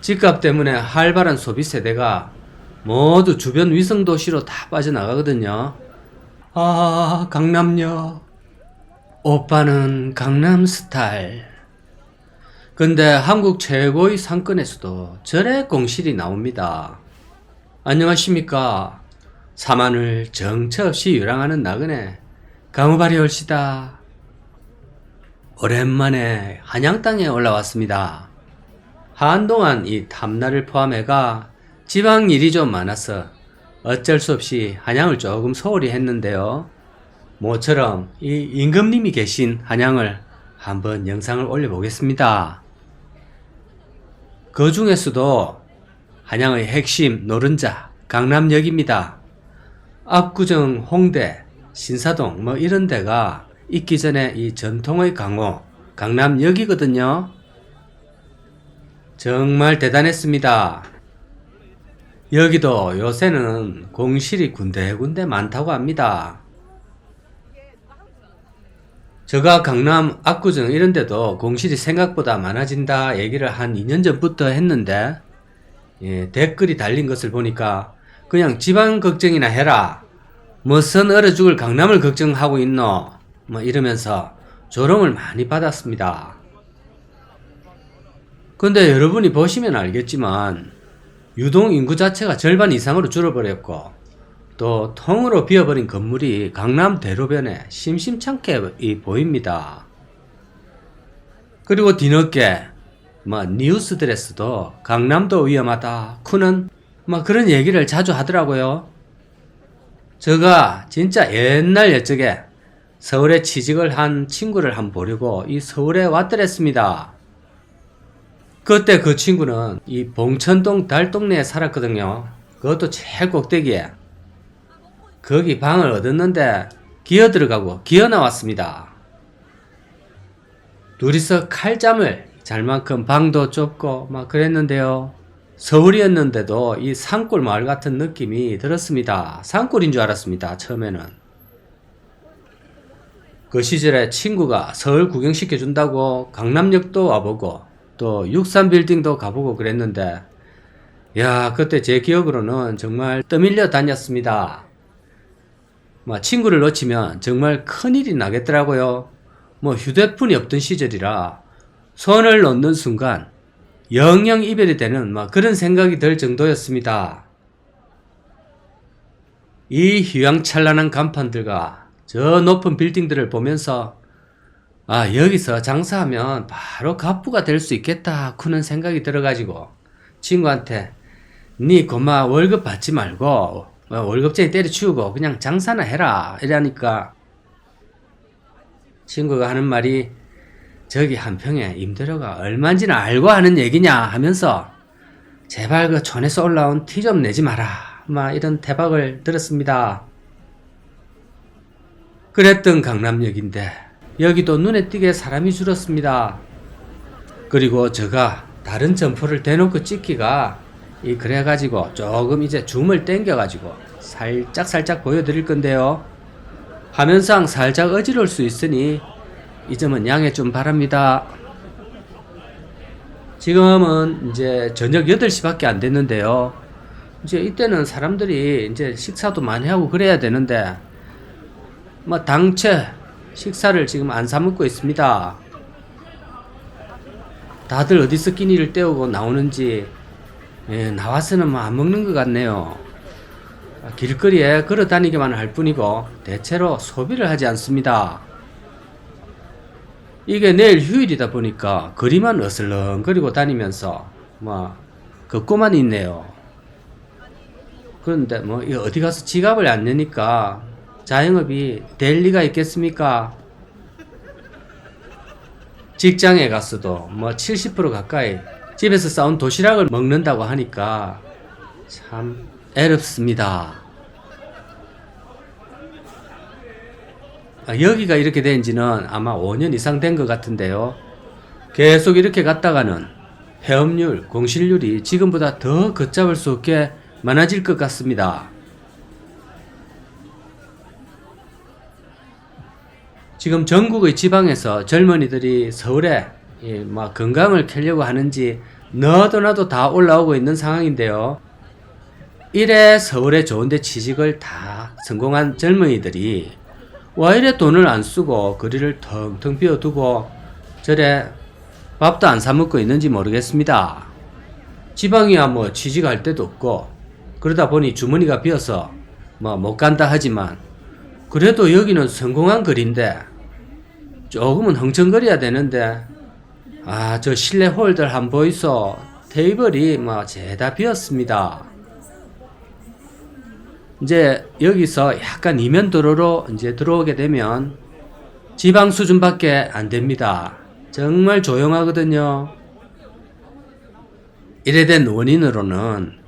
집값 때문에 활발한 소비 세대가 모두 주변 위성 도시로 다 빠져나가거든요. 아, 강남역. 오빠는 강남 스타일. 근데 한국 최고의 상권에서도 절에 공실이 나옵니다. 안녕하십니까. 사만을 정처 없이 유랑하는 나그네 강우발이 올시다. 오랜만에 한양 땅에 올라왔습니다. 한동안 이 탐나를 포함해가 지방 일이 좀 많아서 어쩔 수 없이 한양을 조금 소홀히 했는데요. 모처럼 이 임금님이 계신 한양을 한번 영상을 올려보겠습니다. 그 중에서도 한양의 핵심 노른자 강남역입니다. 압구정, 홍대, 신사동 뭐 이런 데가 있기 전에 이 전통의 강호 강남역이거든요. 정말 대단했습니다. 여기도 요새는 공실이 군데군데 많다고 합니다. 제가 강남, 압구정 이런 데도 공실이 생각보다 많아진다 얘기를 한 2년 전부터 했는데 예, 댓글이 달린 것을 보니까 그냥 지방 걱정이나 해라. 뭐선 얼어 죽을 강남을 걱정하고 있노? 뭐 이러면서 조롱을 많이 받았습니다. 근데 여러분이 보시면 알겠지만 유동 인구 자체가 절반 이상으로 줄어버렸고 또 통으로 비어버린 건물이 강남 대로변에 심심찮게 이 보입니다. 그리고 뒤늦게 뭐 뉴스들에서도 강남도 위험하다 쿠는 뭐 그런 얘기를 자주 하더라고요. 제가 진짜 옛날 옛적에 서울에 취직을 한 친구를 한번 보려고 이 서울에 왔더랬습니다. 그때 그 친구는 이 봉천동 달동네에 살았거든요. 그것도 제일 꼭대기에. 거기 방을 얻었는데 기어 들어가고 기어 나왔습니다. 둘이서 칼잠을 잘 만큼 방도 좁고 막 그랬는데요. 서울이었는데도 이 산골 마을 같은 느낌이 들었습니다. 산골인 줄 알았습니다. 처음에는. 그 시절에 친구가 서울 구경시켜준다고 강남역도 와보고 또 63빌딩도 가보고 그랬는데 야 그때 제 기억으로는 정말 떠밀려 다녔습니다. 뭐 친구를 놓치면 정말 큰일이 나겠더라고요. 뭐 휴대폰이 없던 시절이라 손을 놓는 순간 영영 이별이 되는 막 그런 생각이 들 정도였습니다. 이 휘황찬란한 간판들과 저 높은 빌딩들을 보면서 아 여기서 장사하면 바로 갑부가 될 수 있겠다 그는 생각이 들어가지고 친구한테 니 고마 월급 받지 말고 어, 월급쟁이 때려치우고 그냥 장사나 해라. 이러니까 친구가 하는 말이 저기 한 평에 임대료가 얼마인지는 알고 하는 얘기냐? 하면서 제발 그 촌에서 올라온 티 좀 내지 마라. 막 이런 대박을 들었습니다. 그랬던 강남역인데 여기도 눈에 띄게 사람이 줄었습니다. 그리고 제가 다른 점포를 대놓고 찍기가 이 그래가지고 조금 이제 줌을 땡겨가지고 살짝 살짝 보여드릴 건데요. 화면상 살짝 어지러울 수 있으니 이 점은 양해 좀 바랍니다. 지금은 이제 저녁 8시밖에 안 됐는데요. 이제 이때는 사람들이 이제 식사도 많이 하고 그래야 되는데 뭐 당최 식사를 지금 안 사먹고 있습니다. 다들 어디서 끼니를 때우고 나오는지 예, 나와서는 뭐안 먹는 것 같네요. 길거리에 걸어 다니기만 할 뿐이고 대체로 소비를 하지 않습니다. 이게 내일 휴일이다 보니까 거리만 어슬렁거리고 다니면서 뭐 걷고만 있네요. 그런데 뭐이 어디 가서 지갑을 안 여니까 자영업이 될 리가 있겠습니까? 직장에 갔어도 뭐 70% 가까이 집에서 싸운 도시락을 먹는다고 하니까 참 애롭습니다. 아, 여기가 이렇게 된 지는 아마 5년 이상 된 것 같은데요. 계속 이렇게 갔다가는 폐업률, 공실률이 지금보다 더 걷잡을 수 없게 많아질 것 같습니다. 지금 전국의 지방에서 젊은이들이 서울에 이, 막 건강을 캐려고 하는지 너도 나도 다 올라오고 있는 상황인데요. 이래 서울에 좋은데 취직을 다 성공한 젊은이들이 왜 이래 돈을 안 쓰고 거리를 텅텅 비워두고 저래 밥도 안 사먹고 있는지 모르겠습니다. 지방이야 뭐 취직할 데도 없고 그러다 보니 주머니가 비어서 뭐 못 간다 하지만 그래도 여기는 성공한 거리인데 조금은 흥청거려야 되는데 아 저 실내 홀들 한 보이소 테이블이 뭐 죄다 비었습니다. 이제 여기서 약간 이면 도로로 이제 들어오게 되면 지방 수준밖에 안 됩니다. 정말 조용하거든요. 이래 된 원인으로는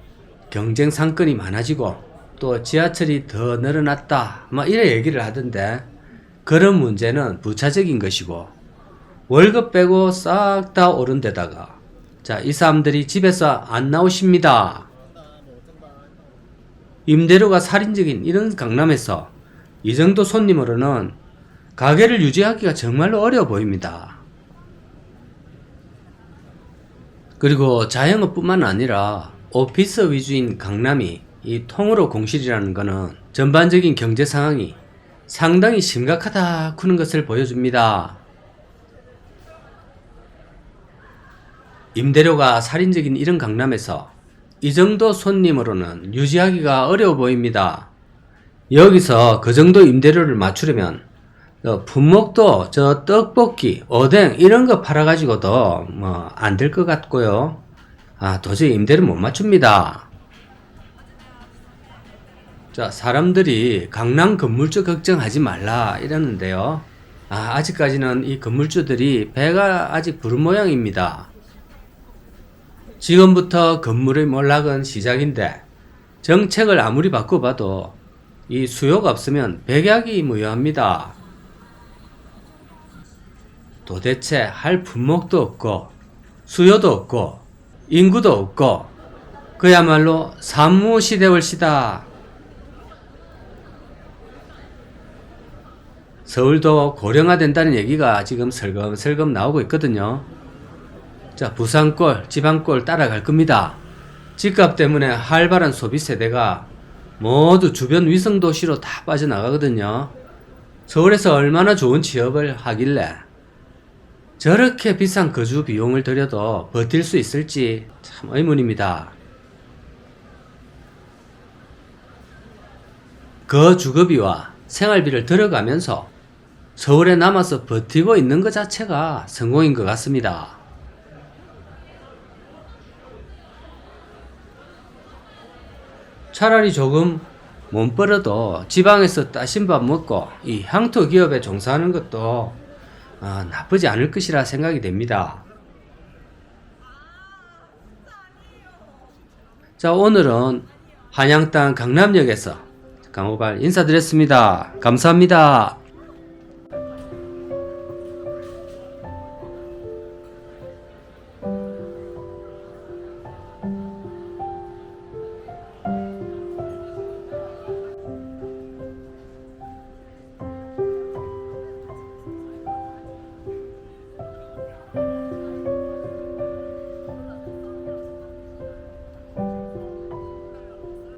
경쟁 상권이 많아지고 또 지하철이 더 늘어났다. 막 이래 얘기를 하던데 그런 문제는 부차적인 것이고 월급 빼고 싹 다 오른 데다가 자, 이 사람들이 집에서 안 나오십니다. 임대료가 살인적인 이런 강남에서 이 정도 손님으로는 가게를 유지하기가 정말로 어려워 보입니다. 그리고 자영업뿐만 아니라 오피스 위주인 강남이 이 통으로 공실이라는 것은 전반적인 경제 상황이 상당히 심각하다 쿠는 것을 보여줍니다. 임대료가 살인적인 이런 강남에서 이 정도 손님으로는 유지하기가 어려워 보입니다. 여기서 그 정도 임대료를 맞추려면 어, 분목도 저 떡볶이, 어댕 이런 거 팔아가지고도 뭐 안 될 것 같고요. 아 도저히 임대료 못 맞춥니다. 자 사람들이 강남 건물주 걱정하지 말라 이러는데요. 아 아직까지는 이 건물주들이 배가 아직 부른 모양입니다. 지금부터 건물의 몰락은 시작인데 정책을 아무리 바꿔봐도 이 수요가 없으면 백약이 무효합니다. 도대체 할 품목도 없고 수요도 없고 인구도 없고 그야말로 산무시대월시다. 서울도 고령화된다는 얘기가 지금 설금설금 나오고 있거든요. 자, 부산골, 지방골 따라갈 겁니다. 집값 때문에 활발한 소비 세대가 모두 주변 위성 도시로 다 빠져나가거든요. 서울에서 얼마나 좋은 취업을 하길래 저렇게 비싼 거주 비용을 들여도 버틸 수 있을지 참 의문입니다. 그 주거비와 생활비를 들어가면서 서울에 남아서 버티고 있는 것 자체가 성공인 것 같습니다. 차라리 조금 몸 뻘어도 지방에서 따신 밥 먹고 이 향토 기업에 종사하는 것도 아, 나쁘지 않을 것이라 생각이 됩니다. 자, 오늘은 한양땅 강남역에서 강호발 인사드렸습니다. 감사합니다.